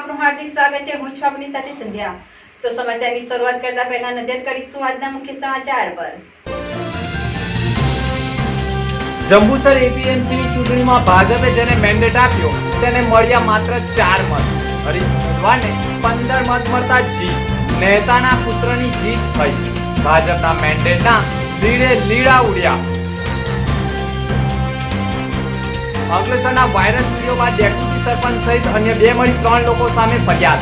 આપનું હાર્દિક સ્વાગત છે. હું છું આપની સાથે સંધ્યા. તો સમાચારની શરૂઆત કરતા પહેલા નજર કરીશું આજના મુખ્ય સમાચાર પર. જંબુસર એપીએમસીની ચૂંટણીમાં ભાજપે જેને મેન્ડેટ આપ્યો, તેને મળ્યા માત્ર ચાર મત. મોઢવાને પંદર મત મળતા જીત, મહેતાના પુત્રની જીત થઈ. ભાજપના મેન્ડેટના લીડે લીડા ઉડ્યા. અંકલેશ્વરના વાયરલ વીડિયો બાદ ડેપ્યુટી સરપંચ સહિત અન્ય બે મળી ત્રણ લોકો સામે ફરિયાદ.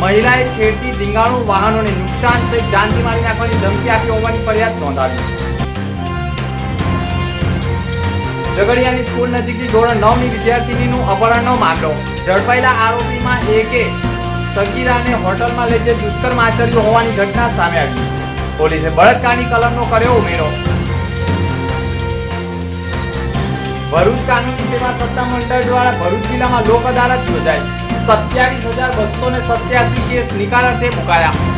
મહિલાએ છેડતી ધીંગાણું વાહનોને નુકસાન સહિત જાનથી મારી નાખવાની ધમકી આપી હોવાની ફરિયાદ નોંધાવી. ઝઘડિયાની સ્કૂલ નજીકથી ધોરણ નવની વિદ્યાર્થીનીનું અપહરણનો મામલો. ઝડપાયેલા આરોપીમાં એકે સગીરાને હોટલમાં લઈ જઈ દુષ્કર્મ આચર્યું હોવાની ઘટના સામે આવી. પોલીસે બળાત્કારની કલમનો કર્યો ઉમેરો. ભરૂચ કાનૂની સેવા સત્તા મંડળ દ્વારા ભરૂચ જિલ્લામાં લોક અદાલત યોજાઈ સત્યાવીસ હજાર બસો ને સત્યાસી કેસ નિકાલ અર્થે મુકાયા.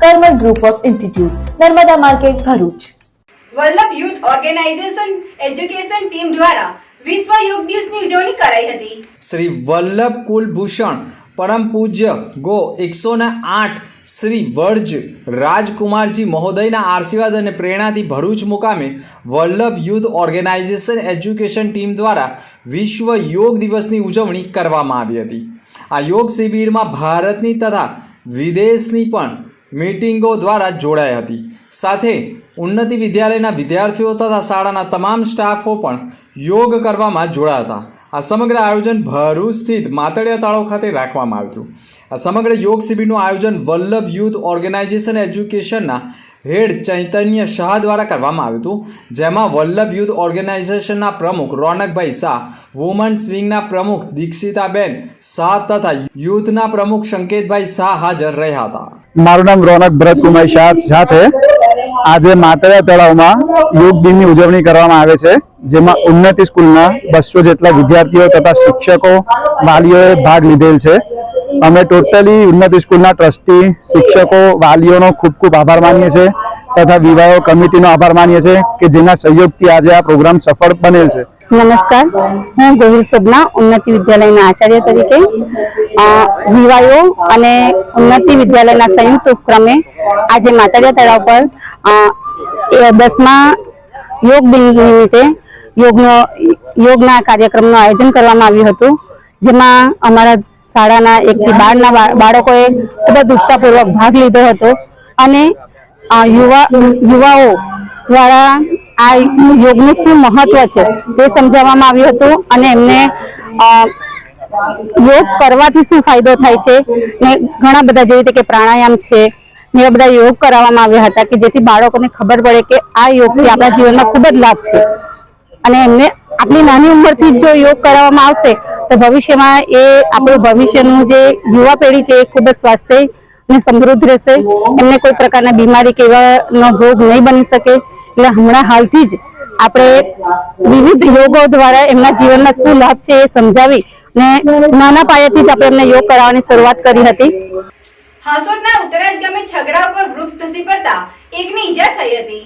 Karman group of institute Narmada market Bharuch. Vallabh youth organization education team દ્વારા વિશ્વ યોગ દિવસની ઉજવણી કરાઈ હતી. શ્રી વલ્લભ કુલભૂષણ પરમ પૂજ્ય ગો એકસો ને આઠ શ્રી વર્જ રાજકુમારજી મહોદયના આશીર્વાદ અને પ્રેરણાથી ભરૂચ મુકામે વલ્લભ યુદ્ધ ઓર્ગેનાઇઝેશન એજ્યુકેશન ટીમ દ્વારા વિશ્વ યોગ દિવસની ઉજવણી કરવામાં આવી હતી. આ યોગ શિબિરમાં ભારતની તથા વિદેશની પણ મીટિંગો દ્વારા જોડાઈ હતી. સાથે ઉન્નતિ વિદ્યાલયના વિદ્યાર્થીઓ તથા શાળાના તમામ સ્ટાફો પણ યોગ કરવામાં જોડાયા હતા. આ સમગ્ર આયોજન ભરૂચ સ્થિત માતળિયા તળાવ ખાતે રાખવામાં આવ્યું આ સમગ્ર યોગ શિબિરનું આયોજન વલ્લભ યુથ ઓર્ગેનાઇઝેશન એજ્યુકેશનના હેડ ચૈતન્ય શાહ દ્વારા કરવામાં આવ્યું હતું, જેમાં વલ્લભ યુથ ઓર્ગેનાઇઝેશનના પ્રમુખ રોનકભાઈ શાહ, વુમન સ્વિંગના પ્રમુખ દીક્ષિતાબેન શાહ તથા યુથના પ્રમુખ સંકેતભાઈ શાહ હાજર રહ્યા હતા. મારું નામ રોનક ભરતકુમાર શાહ શાહ છે. આજે માતરા તળાવમાં યોગ દિનની ઉજવણી કરવામાં આવે છે, જેમાં ઉન્નતિ સ્કૂલના બસો જેટલા વિદ્યાર્થીઓ તથા શિક્ષકો વાલીઓએ ભાગ લીધેલ છે. અમે ટોટલી ઉન્નતિ સ્કૂલના ટ્રસ્ટી, શિક્ષકો, વાલીઓનો ખૂબ ખૂબ આભાર માનીએ છીએ તથા વિવાહો કમિટીનો આભાર માનીએ છીએ કે જેના સહયોગથી આજે આ પ્રોગ્રામ સફળ બનેલ છે. નમસ્કાર. હું ગોહિલ શોભના ઉન્નતિ વિદ્યાલયના આચાર્ય તરીકે. વિવાયો અને ઉન્નતિ વિદ્યાલયના સંયુક્ત ઉપક્રમે આજે માતાડિયા તળાવ પર દસમા યોગ દિન નિમિત્તે યોગનો, યોગના કાર્યક્રમનું આયોજન કરવામાં આવ્યું હતું. જેમાં અમારા શાળાના એકથી બારના બાળકોએ ખૂબ જ ઉત્સાહપૂર્વક ભાગ લીધો હતો. અને યુવા યુવાઓ દ્વારા આ યોગનું શું મહત્વ છે તે સમજાવવામાં આવ્યું હતું અને એમને યોગ કરવાથી શું ફાયદો થાય છે ને ઘણા બધા જેવી રીતે કે પ્રાણાયામ છે ને એ બધા યોગ કરાવવામાં આવ્યા હતા કે જેથી બાળકોને ખબર પડે કે આ યોગથી આપણા જીવનમાં ખૂબ જ લાભ છે. અને એમને આટલી નાની ઉંમરથી જો યોગ કરાવવામાં આવશે તો ભવિષ્યમાં એ આપણું ભવિષ્યનું જે યુવા પેઢી છે એ ખૂબ જ સ્વાસ્થ્ય અને સમૃદ્ધ રહેશે. એમને કોઈ પ્રકારના બીમારી કે એવાનો ભોગ નહીં બની શકે. એટલે હમણાં હાલથી જ આપણે વિવિધ યોગો દ્વારા એમના જીવનમાં શું લાભ છે એ સમજાવી ને નાના પાયાથી જ આપણે એમને યોગ કરાવવાની શરૂઆત કરી હતી. હાંસોટના ઉત્તરાજ ગામે છગડા ઉપર વૃક્ષ ધસી પડતા એકની ઈજા થઈ હતી.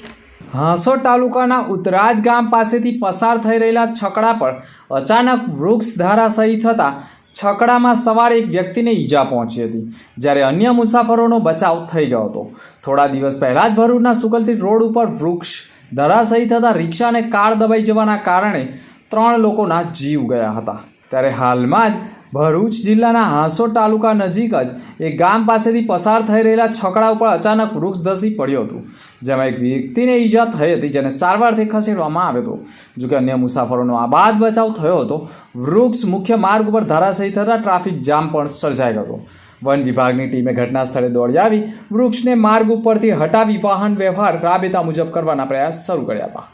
હાંસોટ તાલુકાના ઉતરાજ ગામ પાસેથી પસાર થઈ રહેલા છકડા પર અચાનક વૃક્ષ ધારાશયી થતાં છકડામાં સવાર એક વ્યક્તિને ઈજા પહોંચી હતી, જ્યારે અન્ય મુસાફરોનો બચાવ થઈ ગયો હતો. થોડા દિવસ પહેલાં જ ભરૂચના સુકલતી રોડ ઉપર વૃક્ષ ધરાશયી થતાં રિક્ષા અને કાર દબાઈ જવાના કારણે ત્રણ લોકોના જીવ ગયા હતા. ત્યારે હાલમાં જ ભરૂચ જિલ્લાના હાંસોટ તાલુકા નજીક જ એક ગામ પાસેથી પસાર થઈ રહેલા છકડા ઉપર અચાનક વૃક્ષ ધસી પડ્યું હતું. જેમાં એક વ્યક્તિને ઈજા થઈ હતી, જેને સારવારથી ખસેડવામાં આવ્યો હતો. જોકે અન્ય મુસાફરોનો આબાદ બચાવ થયો હતો. વૃક્ષ મુખ્ય માર્ગ ઉપર ધરાશયી થતાં ટ્રાફિક જામ પણ સર્જાઈ ગયો. હતો વન વિભાગની ટીમે ઘટના સ્થળે દોડી આવી વૃક્ષને માર્ગ ઉપરથી હટાવી વાહન વ્યવહાર રાબેતા મુજબ કરવાના પ્રયાસ શરૂ કર્યા હતા.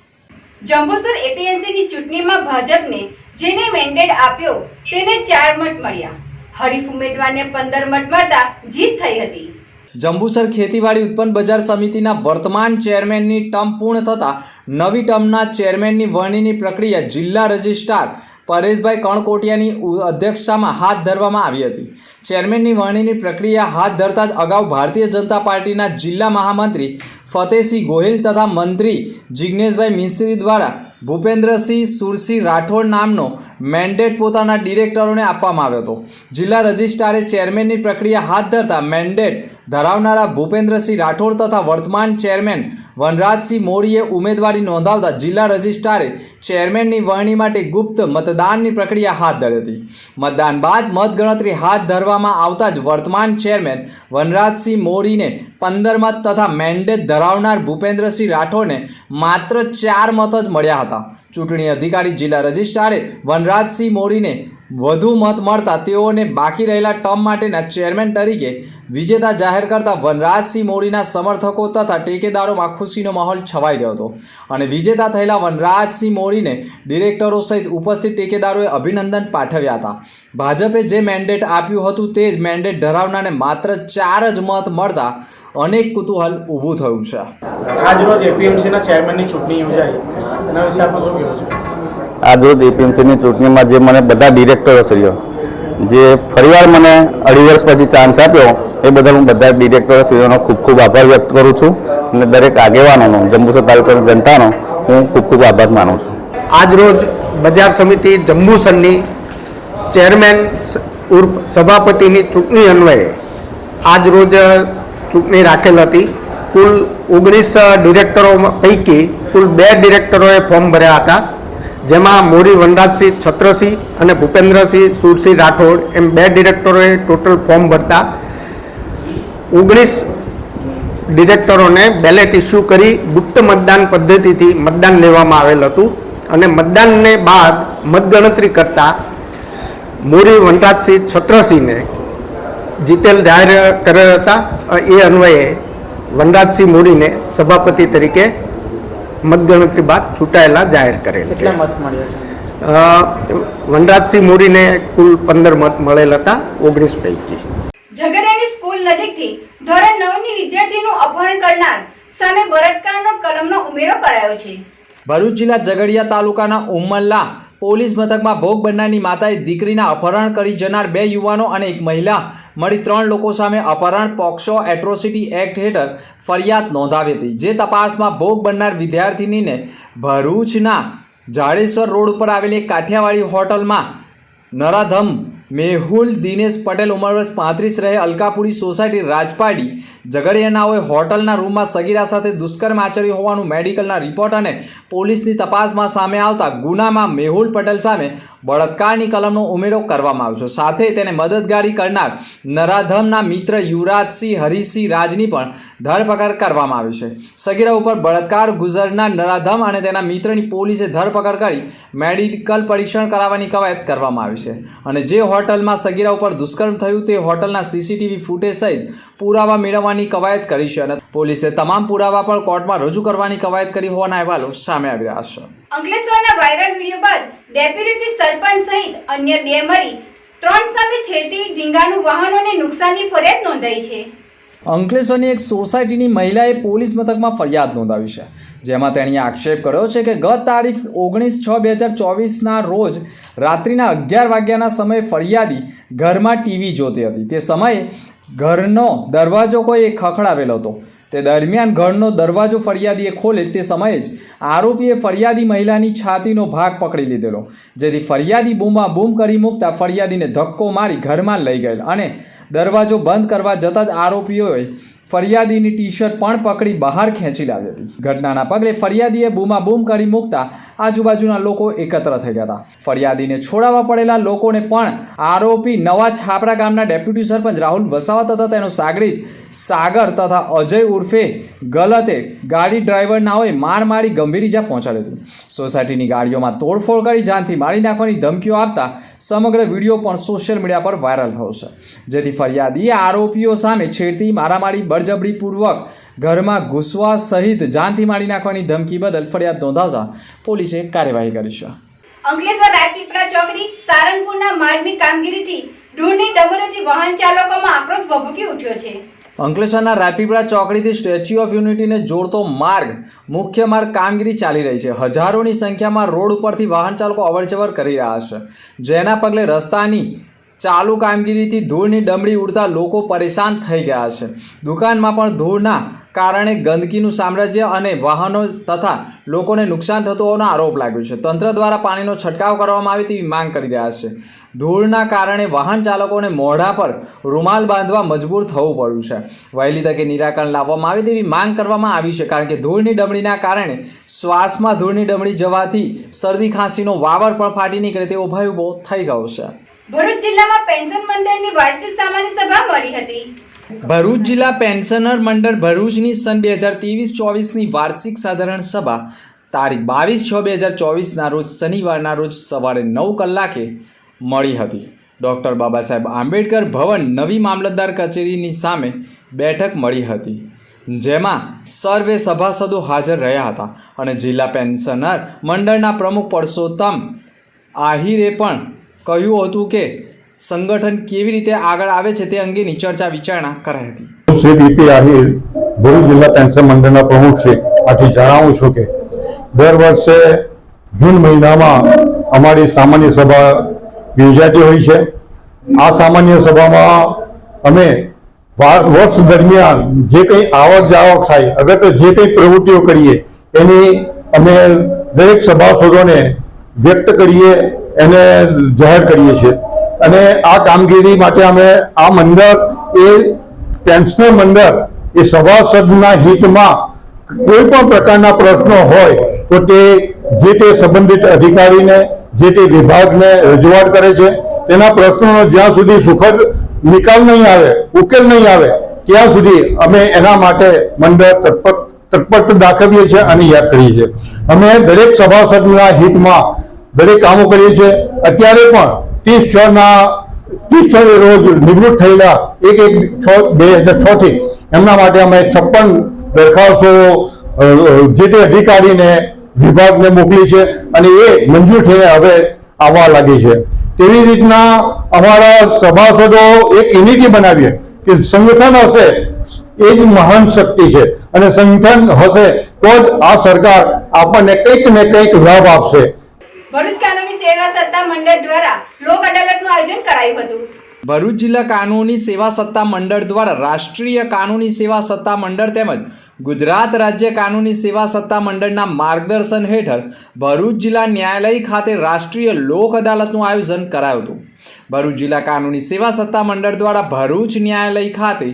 જંબુસર એપીએનસીની ચૂંટણીમાં ભાજપને જેને મેન્ડેટ આપ્યો તેને ચાર મત મળ્યા. હરીફ ઉમેદવારને પંદર મત મળતા જીત થઈ હતી. જંબુસર ખેતીવાડી ઉત્પન્ન બજાર સમિતિના વર્તમાન ચેરમેનની ટર્મ પૂર્ણ થતાં નવી ટર્મના ચેરમેનની વરણીની પ્રક્રિયા જિલ્લા રજિસ્ટ્રાર પરેશભાઈ કણકોટિયાની અધ્યક્ષતામાં હાથ ધરવામાં આવી હતી. ચેરમેનની વરણીની પ્રક્રિયા હાથ ધરતા જ અગાઉ ભારતીય જનતા પાર્ટીના જિલ્લા મહામંત્રી ફતેહસિંહ ગોહિલ તથા મંત્રી જિજ્ઞેશભાઈ મિસ્ત્રી દ્વારા ભૂપેન્દ્રસિંહ સુરસિંહ રાઠોડ નામનો મેન્ડેટ પોતાના ડિરેક્ટરોને આપવામાં આવ્યો હતો. જિલ્લા રજિસ્ટ્રારે ચેરમેનની પ્રક્રિયા હાથ ધરતા મેન્ડેટ ધરાવનારા ભૂપેન્દ્રસિંહ રાઠોડ તથા વર્તમાન ચેરમેન વનરાજસિંહ મોરીએ ઉમેદવારી નોંધાવતા જિલ્લા રજિસ્ટ્રારે ચેરમેનની વરણી માટે ગુપ્ત મતદાનની પ્રક્રિયા હાથ ધરી હતી. મતદાન બાદ મતગણતરી હાથ ધરવામાં આવતા જ વર્તમાન ચેરમેન વનરાજસિંહ મોરીને પંદર મત તથા મેન્ડેટ ધરાવનાર ભૂપેન્દ્રસિંહ રાઠોડને માત્ર ચાર મત જ મળ્યા હતા. ચૂંટણી અધિકારી જિલ્લા રજિસ્ટ્રારે વનરાજસિંહ મોરીને વધુ મત મળતા તેઓને બાકી રહેલા ટર્મ માટેના ચેરમેન તરીકે વિજેતા જાહેર કરતા વનરાજસિંહ મોરીના સમર્થકો તથા ટેકેદારોમાં ખુશીનો માહોલ છવાઈ ગયો હતો. અને વિજેતા થયેલા વનરાજસિંહ મોરીને ડિરેક્ટરો સહિત ઉપસ્થિત ટેકેદારોએ અભિનંદન પાઠવ્યા હતા. ભાજપે જે મેન્ડેટ આપ્યું હતું તે જ મેન્ડેટ ધરાવનારને માત્ર ચાર જ મત મળતા અનેક કુતૂહલ ઊભું થયું છે. આજરોજ એપીએમસીના ચેરમેનની ચૂંટણી યોજાઈ. એના વિશે આપનું શું કહેવું છે? આજ રોજ એપીએમસીની ચૂંટણીમાં જે મને બધા ડિરેક્ટરો શ્રીઓ જે ફરીવાર મને અઢી વર્ષ પછી ચાન્સ આપ્યો, એ બદલ હું બધા ડિરેક્ટરો શ્રીઓનો ખૂબ ખૂબ આભાર વ્યક્ત કરું છું અને દરેક આગેવાનોનો જંબુસર તાલુકાની જનતાનો હું ખૂબ ખૂબ આભાર માનું છું. આજરોજ બજાર સમિતિ જંબુસરની ચેરમેન ઉર્ફ સભાપતિની ચૂંટણી અન્વયે આજરોજ ચૂંટણી રાખેલ હતી. કુલ ઓગણીસ ડિરેક્ટરો પૈકી કુલ બે ડિરેક્ટરોએ ફોર્મ ભર્યા હતા. જેમાં મોરી વનરાજસિંહ છત્રસિંહ અને ભૂપેન્દ્રસિંહ સુરસિંહ રાઠોડ એમ બે ડિરેક્ટરોએ ટોટલ ફોર્મ ભરતા. ઓગણીસ ડિરેક્ટરોને બેલેટ ઇસ્યુ કરી ગુપ્ત મતદાન પદ્ધતિથી મતદાન લેવામાં આવેલ હતું અને મતદાનને બાદ મતગણતરી કરતા મોરી વનરાજસિંહ છત્રસિંહને જીતેલ જાહેર કરેલ હતા. એ અન્વયે વનરાજસિંહ મોરીને સભાપતિ તરીકે મતગણતરી બાદ ચૂંટાયેલા જાહેર કરેલ કેટલા મત મળ્યા છે? વનરાજસિંહ મોરીને કુલ પંદર મત મળેલ હતા ઓગણીસ પૈકી. ઝઘડિયાની સ્કૂલ નજીકથી ધોરણ નવની વિદ્યાર્થીનું અપહરણ કરનાર સામે બળાત્કારનો કલમનો ઉમેરો કરાયો છે. ભરૂચ જિલ્લા ઝઘડિયા તાલુકાના ઉમલ્લા પોલીસ મથકમાં ભોગ બનનારની માતાએ દીકરીના અપહરણ કરી જનાર બે યુવાનો અને એક મહિલા મળી ત્રણ લોકો સામે અપહરણ પોક્સો એટ્રોસિટી એક્ટ હેઠળ ફરિયાદ નોંધાવી હતી. જે તપાસમાં ભોગ બનનાર વિદ્યાર્થિનીને ભરૂચના જાડેશ્વર રોડ ઉપર આવેલી કાઠિયાવાડી હોટલમાં નરાધમ મેહુલ દિનેશ પટેલ, ઉંમર વર્ષ પાંત્રીસ રહે, અલકાપુરી સોસાયટી રાજપાડી ઝઘડિયાનાઓએ હોટલના રૂમમાં સગીરા સાથે દુષ્કર્મ આચર્યું હોવાનું મેડિકલના રિપોર્ટ અને પોલીસની તપાસમાં સામે આવતા ગુનામાં મેહુલ પટેલ સામે બળાત્કારની કલમનો ઉમેરો કરવામાં આવ્યો છે. સાથે તેને મદદગારી કરનાર નરાધમના મિત્ર યુવરાજસિંહ હરિસિંહ રાજની પણ ધરપકડ કરવામાં આવી છે. સગીરા ઉપર બળાત્કાર ગુજરનાર નરાધમ અને તેના મિત્રની પોલીસે ધરપકડ કરી મેડિકલ પરીક્ષણ કરાવવાની કવાયત કરવામાં આવી છે. અને જે હોટલમાં સગીરા ઉપર દુષ્કર્મ થયું તે હોટલના સીસીટીવી ફૂટેજ સહિત પુરાવા મેળવવાની કવાયત કરી છે અને પોલીસે તમામ પુરાવા પણ કોર્ટમાં રજૂ કરવાની કવાયત કરી હોવાના અહેવાલો સામે આવી રહ્યા છે. અંકલેશ્વરના વાયરલ વીડિયો બાદ ડેપ્યુટી સરપંચ સહિત અન્ય બે મરી ત્રણ સામે છેડતી ઢીંગાનું વાહનોને નુકસાનની ફરિયાદ નોંધાઈ છે. અંકલેશ્વરની એક સોસાયટીની મહિલાએ પોલીસ મથકમાં ફરિયાદ નોંધાવી છે જેમાં તેણે આક્ષેપ કર્યો છે કે ગત તારીખ ઓગણીસ છ બે હજાર ચોવીસના રોજ રાત્રિના અગિયાર વાગ્યાના સમયે ફરિયાદી ઘરમાં ટીવી જોતી હતી. તે સમયે ઘરનો દરવાજો કોઈએ ખખડાવેલો હતો. તે દરમિયાન ઘરનો દરવાજો ફરિયાદીએ ખોલે તે સમયે જ આરોપીએ ફરિયાદી મહિલાની છાતીનો ભાગ પકડી લીધેલો, જેથી ફરિયાદી બૂમા બૂમ કરી મૂકતા ફરિયાદીને ધક્કો મારી ઘરમાં લઈ ગયેલ અને દરવાજો બંધ કરવા જતાં જ આરોપીઓએ ફરિયાદીની ટી શર્ટ પણ પકડી બહાર ખેંચી લાવી હતી. ઘટનાના પગલે ફરિયાદીએ બૂમા બૂમ કરી મૂકતા આજુબાજુના લોકો એકત્ર થઈ ગયા હતા. ફરિયાદીને છોડાવવા પડેલા લોકોને પણ આરોપી નવા છાપરા ગામના ડેપ્યુટી સરપંચ રાહુલ વસાવા તથા તેનો સાગરીત સાગર તથા અજય ઉર્ફે ગલતે ગાડી ડ્રાઈવર હોય માર મારી ગંભીર ઇજા પહોંચાડી હતી. સોસાયટીની ગાડીઓમાં તોડફોડ કરી જાનથી મારી નાખવાની ધમકીઓ આપતા સમગ્ર વીડિયો પણ સોશિયલ મીડિયા પર વાયરલ થયો છે. જેથી ફરિયાદીએ આરોપીઓ સામે છેડતી મારામારી બળજબરીપૂર્વક ઘરમાં ઘૂસવા સહિત જાનથી મારી નાખવાની ધમકી બદલ ફરિયાદ નોંધાવતા પોલીસે કાર્યવાહી કરી છે. અંકલેશ્વર રાજપીપળા ચોકડી સારંગપુરના માર્ગની કામગીરીથી ઢોરની ડમરોથી વાહન ચાલકોમાં આક્રોશ ભભૂકી ઉઠ્યો છે. અંકલેશ્વરના રાપીપળા ચોકડીથી સ્ટેચ્યુ ઓફ યુનિટીને જોડતો માર્ગ મુખ્ય માર્ગ કામગીરી ચાલી રહી છે. હજારોની સંખ્યામાં રોડ ઉપરથી વાહન ચાલકો અવરજવર કરી રહ્યા છે. જેના પગલે રસ્તાની ચાલુ કામગીરીથી ધૂળની ડમડી ઉડતા લોકો પરેશાન થઈ ગયા છે. દુકાનમાં પણ ધૂળના કારણે ગંદકીનું સામ્રાજ્ય અને વાહનો તથા લોકોને નુકસાન થતું હોવાનો આરોપ લાગ્યો છે. તંત્ર દ્વારા પાણીનો છંટકાવ કરવામાં આવે તેવી માંગ કરી રહ્યા છે. ધૂળના કારણે વાહન ચાલકોને મોઢા પર રૂમાલ બાંધવા મજબૂર થવું પડ્યું છે. વહેલી તકે નિરાકરણ લાવવામાં આવે તેવી માંગ કરવામાં આવી છે, કારણ કે ધૂળની ડમડીના કારણે શ્વાસમાં ધૂળની ડમડી જવાથી શરદી, ખાંસીનો વાવર પણ ફાટી નીકળે તેવો ભય ઊભો થઈ ગયો છે. ભરૂચ જિલ્લામાં પેન્શન મંડળની વાર્ષિક સામાન્ય સભા મળી હતી. ભરૂચ જિલ્લા પેન્શનર મંડળ ભરૂચની સન બે હજાર ત્રેવીસ ચોવીસની વાર્ષિક સાધારણ સભા તારીખ બાવીસ છ બે હજાર ચોવીસના રોજ શનિવારના રોજ સવારે નવ કલાકે મળી હતી. ડૉક્ટર બાબા સાહેબ આંબેડકર ભવન નવી મામલતદાર કચેરીની સામે બેઠક મળી હતી. જેમાં સર્વે સભાસદો હાજર રહ્યા હતા અને જિલ્લા પેન્શનર મંડળના પ્રમુખ પરસોત્તમ આહિરે પણ કહ્યું હતું કે સંગઠન કેવી રીતે આગળ આવે છે તે અંગેની ચર્ચા વિચારણા કરાઈ હતી. શ્રી બીપી આહિર ભરૂચ જિલ્લા પેન્શન મંડળના પ્રમુખ છે. આથી જણાવું છું કે દર વર્ષે જૂન મહિનામાં અમારી સામાન્ય સભા યોજાતી હોય છે. આ સામાન્ય સભામાં અમે વર્ષ દરમિયાન જે કંઈ આવક જાવક થાય, અગર તો જે કંઈ પ્રવૃત્તિઓ કરીએ, એની અમે દરેક સભાસદોને વ્યક્ત કરીએ એને જાહેર કરીએ છીએ. અને આ કામગીરી માટે અમે આ મંડળ એ પેન્શનર મંડળ એ સભાસદના હિતમાં કોઈ પણ પ્રકારના પ્રશ્નો હોય તો તે જે તે સંબંધિત અધિકારીને, જે તે વિભાગને રજૂઆત કરે છે, તેના પ્રશ્નોનો જ્યાં સુધી સુખદ નિકાલ નહીં આવે, ઉકેલ નહીં આવે, ત્યાં સુધી અમે એના માટે મંડળ તત્પર, તત્પરતા દાખવીએ છીએ અને યાદ કરીએ છીએ. અમે દરેક સભાસદના હિતમાં દરેક કામો કરીએ છીએ. અત્યારે પણ ત્રીસ છ ના, ત્રીસ છ રોજ નિવૃત્ત થયેલા એક એક છ, બે હજાર છ થી એમના માટે અમે છપ્પન દરખાસ્તો જે તે અધિકારીને, વિભાગને મોકલી છે અને એ મંજૂર થઈને હવે આવવા લાગી છે. તેવી રીતના અમારા સભાસદો એક યુનિટી બનાવીએ કે સંગઠન હશે એ જ મહાન શક્તિ છે અને સંગઠન હશે તો જ આ સરકાર આપણને કંઈક ને કંઈક લાભ આપશે. ભરૂચ કાનૂની સેવા સત્તા મંડળ દ્વારા લોક અદાલતનું આયોજન કરાયું હતું. ભરૂચ જિલ્લા કાનૂની સેવા સત્તા મંડળ દ્વારા રાષ્ટ્રીય કાનૂની સેવા સત્તા મંડળ તેમજ ગુજરાત રાજ્ય કાનૂની સેવા સત્તા મંડળના માર્ગદર્શન હેઠળ ભરૂચ જિલ્લા ન્યાયાલય ખાતે રાષ્ટ્રીય લોક અદાલતનું આયોજન કરાયું હતું. ભરૂચ જિલ્લા કાનૂની સેવા સત્તા મંડળ દ્વારા ભરૂચ ન્યાયાલય ખાતે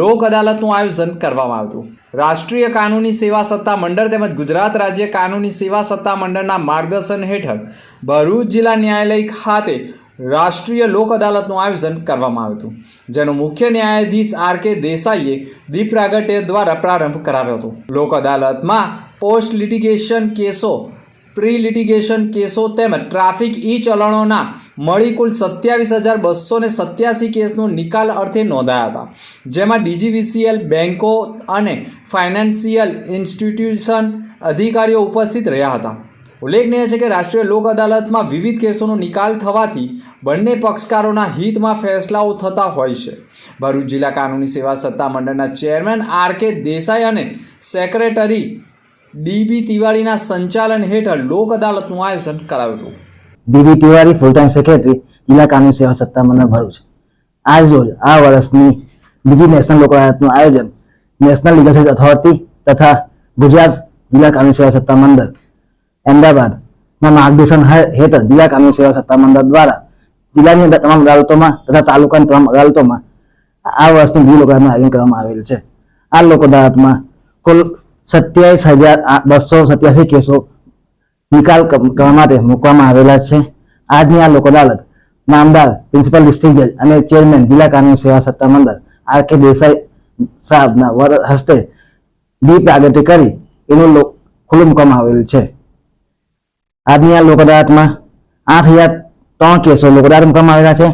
લોક અદાલતનું આયોજન કરવામાં આવ્યું હતું. રાષ્ટ્રીય કાનૂની સેવા સત્તા મંડળ તેમજ ગુજરાત રાજ્ય કાનૂની સેવા સત્તા મંડળના માર્ગદર્શન હેઠળ ભરૂચ જિલ્લા ન્યાયાલય ખાતે રાષ્ટ્રીય લોક અદાલતનું આયોજન કરવામાં આવ્યું હતું, જેનો મુખ્ય ન્યાયાધીશ આર કે દેસાઈએ દીપ પ્રાગટ્ય દ્વારા પ્રારંભ કરાવ્યો હતો. લોક અદાલતમાં પોસ્ટ લિટિગેશન કેસો પ્રી લિટિગેશન કેસો તેમજ ટ્રાફિક ઈ ચલણોના મળી કુલ સત્યાવીસ હજાર બસો ને સત્યાસી કેસનો નિકાલ અર્થે નોંધાયા હતા. જેમાં ડીજીવીસીએલ બેન્કો અને ફાઇનાન્સિયલ ઇન્સ્ટિટ્યુશન અધિકારીઓ ઉપસ્થિત રહ્યા હતા. ઉલ્લેખનીય છે કે રાષ્ટ્રીય લોક અદાલતમાં વિવિધ કેસોનો નિકાલ થવાથી બંને પક્ષકારોના હિતમાં ફેસલાઓ થતા હોય છે. ભરૂચ જિલ્લા કાનૂની સેવા સત્તા મંડળના ચેરમેન આર કે દેસાઈ અને સેક્રેટરી ડીબી તિવારીના સંચાલન હેઠળ લોક અદાલતનું આયોજન કરાયું હતું. DB Tiwari full time secretary જિલ્લા કાનૂની સેવા સત્તા મંડળ ભરૂચ આજ રોજ આ વર્ષની બીજી નેશનલ લોક અદાલતનું આયોજન નેશનલ લીગલ સર્વિસ ઓથોરિટી તથા ગુજરાત જિલ્લા કાનૂની સેવા સત્તા મંડળ અમદાવાદના માર્ગદર્શન હેઠળ જિલ્લા કાનૂની સેવા સત્તા મંડળ દ્વારા જિલ્લાની અંદર તમામ અદાલતોમાં તથા તાલુકાની તમામ અદાલતોમાં આ વર્ષની બીજી લોક અદાલતનું આયોજન કરવામાં આવેલ છે. આ લોક અદાલતમાં કુલ સત્યાવીસ હજાર બસો સત્યાસી કેસો નિકાલ કરવા માટે મૂકવામાં આવેલા છે. આજની આ લોક અદાલત નામદાર પ્રિન્સિપલ ડિસ્ટ્રિક્ટ જજ અને ચેરમેન જિલ્લા કાનૂની સેવા સત્તા મંડળ આર કે દેસાઈ સાહેબના હસ્તે દીપ પ્રાગટ્ય કરી એનું ખુલ્લું મૂકવામાં આવેલ છે. આજની આ લોક અદાલતમાં આઠ હજાર ત્રણ કેસો લોક અદાલત મૂકવામાં આવેલા છે.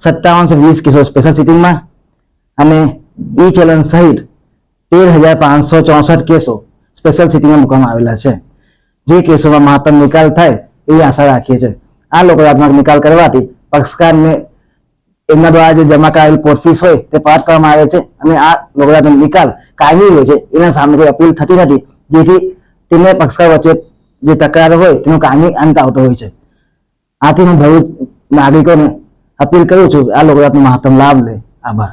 સત્તાવનસો વીસ કેસો સ્પેશિયલ સિટિંગમાં અને ઈ ચલણ સહિત તેર હજાર પાંચસો ચોસઠ કેસો સ્પેશિયલ સિટીમાં મૂકવામાં આવેલા છે. જે કેસોમાં મહત્તમ નિકાલ થાય એવી આશા રાખીએ છીએ. આ લોકો આત્મક નિકાલ કરવાથી પક્ષકારને એમના દ્વારા જે જમા કરાયેલ કોર્ટ હોય તે પાઠ કરવામાં આવે છે અને આ લોકોનો નિકાલ કાયમી હોય છે. એના સામે કોઈ અપીલ થતી નથી. જેથી તેમને પક્ષકાર વચ્ચે જે તકરાર હોય તેનો કાયમી અંત આવતો હોય છે. આથી હું ભરૂચ નાગરિકોને અપીલ કરું છું આ લોકો મહત્તમ લાભ લે. આભાર.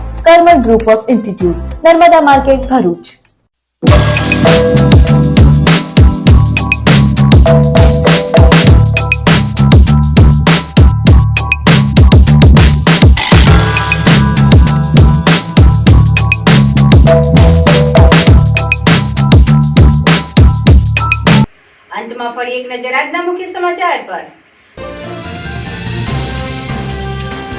Karman group of institute Narmada market Bharuch. અંતમાં ફરી એક નજર આજના મુખ્ય સમાચાર પર.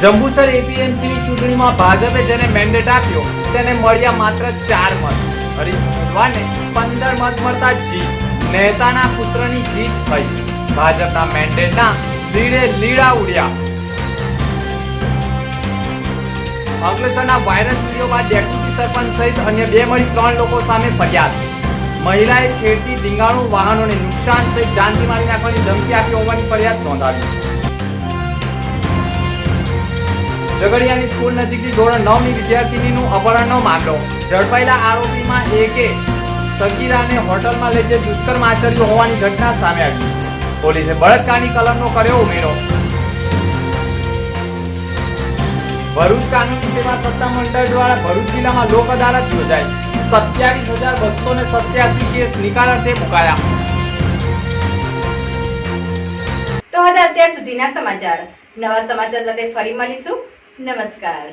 જંબુસર એપીએમસીની ચૂંટણીમાં ભાજપે જેને મેન્ડેટ આપ્યો, તેને મળ્યા માત્ર ચાર મત. હરીફ ઉમેદવારને પંદર મત મળતા જીત, મહેતાના પુત્રની જીત થઈ. ભાજપના મેન્ડેટના લીડે લીડા ઉડ્યા. અંકલેશ્વરના વાયરલ વીડિયો બાદ ડેપ્યુટી સરપંચ સહિત અન્ય બે મળી ત્રણ લોકો સામે ફરિયાદ. મહિલાએ છેડતી ધીંગાણું વાહનોને નુકસાન સહિત જાનથી મારી નાખવાની ધમકી આપી હોવાની ફરિયાદ નોંધાવી. ઝઘડિયાની સ્કૂલ નજીકથી ધોરણ નવની વિદ્યાર્થીનીનું અપહરણનો મામલો. ઝડપાયેલા આરોપીમાં એકે સગીરાને હોટલમાં લઈ જઈ દુષ્કર્મ આચર્યું હોવાની ઘટના સામે આવી. પોલીસે બળાત્કારની કલમનો કર્યો ઉમેરો. ભરૂચ કાનૂની સેવા સત્તા મંડળ દ્વારા ભરૂચ જિલ્લામાં લોક અદાલત યોજાઈ. સત્યાવીસ હજાર બસો ને સત્યાસી કેસ નિકાલ અર્થે મુકાયા. તો હતા અત્યાર સુધીના સમાચાર. નવા સમાચાર સાથે ફરી મળીશું. નમસ્કાર.